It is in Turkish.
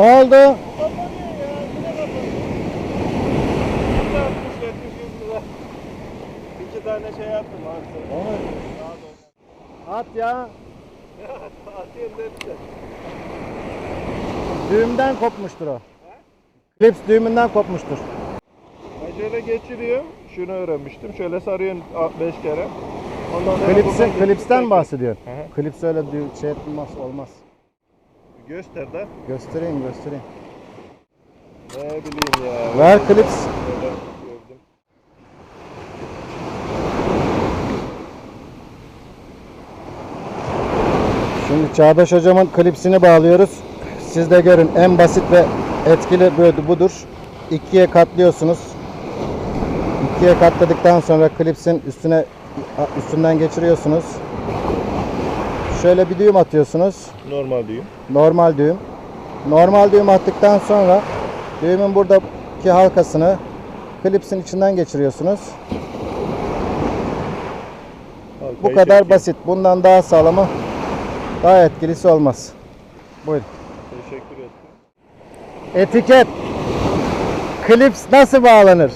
oldu? Kapanıyor ya. Yine kapanıyor. 60 70 lira. İki tane şey yaptım artık. At ya. Atayım hepsi. Düğümden kopmuştur o. Klips düğümünden kopmuştur. Ben şöyle geçiriyorum. Şunu öğrenmiştim. Şöyle sarıyorsun 5 kere. Ondan Klipsi, klipsten bahsediyorsun. Klips öyle şey yapılmaz, olmaz. Göster de. Göstereyim, göstereyim. Ne bileyim ya. Ver klips. Şimdi Çağdaş hocamın klipsini bağlıyoruz. Siz de görün en basit ve etkili böyle budur. İkiye katlıyorsunuz. İkiye katladıktan sonra klipsin üstüne üstünden geçiriyorsunuz. Şöyle bir düğüm atıyorsunuz. Normal diyeyim. Normal düğüm. Normal düğüm attıktan sonra düğümün buradaki halkasını klipsin içinden geçiriyorsunuz. Bu Halkayı kadar çekeyim. basit. Bundan daha sağlamı, daha etkilisi olmaz. Buyurun. Teşekkür ederim. Etiket. Klips nasıl bağlanır?